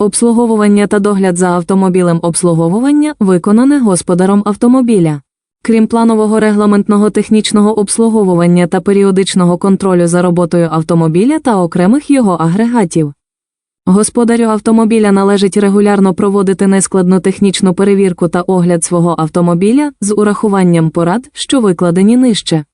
Обслуговування та догляд за автомобілем обслуговування виконане господаром автомобіля. Крім планового регламентного технічного обслуговування та періодичного контролю за роботою автомобіля та окремих його агрегатів. Господарю автомобіля належить регулярно проводити нескладну технічну перевірку та огляд свого автомобіля з урахуванням порад, що викладені нижче.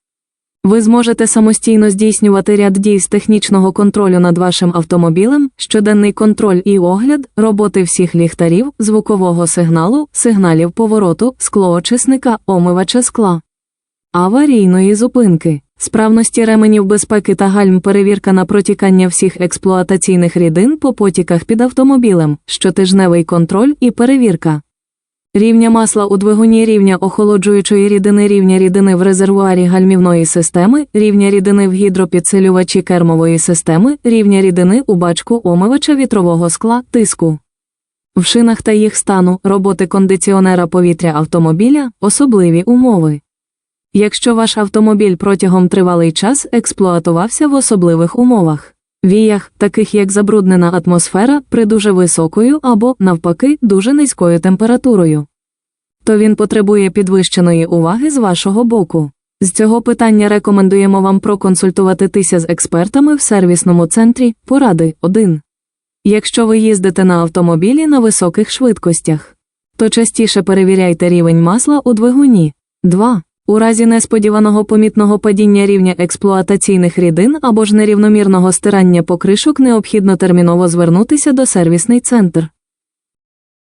Ви зможете самостійно здійснювати ряд дій з технічного контролю над вашим автомобілем, щоденний контроль і огляд, роботи всіх ліхтарів, звукового сигналу, сигналів повороту, склоочисника, омивача скла, аварійної зупинки, справності ременів безпеки та гальм перевірка на протікання всіх експлуатаційних рідин по потіках під автомобілем, щотижневий контроль і перевірка. Рівня масла у двигуні рівня охолоджуючої рідини рівня рідини в резервуарі гальмівної системи, рівня рідини в гідропідсилювачі кермової системи, рівня рідини у бачку омивача вітрового скла, тиску. В шинах та їх стану, роботи кондиціонера повітря автомобіля, особливі умови. Якщо ваш автомобіль протягом тривалий час експлуатувався в особливих умовах, віях, таких як забруднена атмосфера при дуже високою або, навпаки, дуже низькою температурою, то він потребує підвищеної уваги з вашого боку. З цього питання рекомендуємо вам проконсультуватися з експертами в сервісному центрі поради 1. Якщо ви їздите на автомобілі на високих швидкостях, то частіше перевіряйте рівень масла у двигуні. 2. У разі несподіваного помітного падіння рівня експлуатаційних рідин або ж нерівномірного стирання покришок необхідно терміново звернутися до сервісний центр.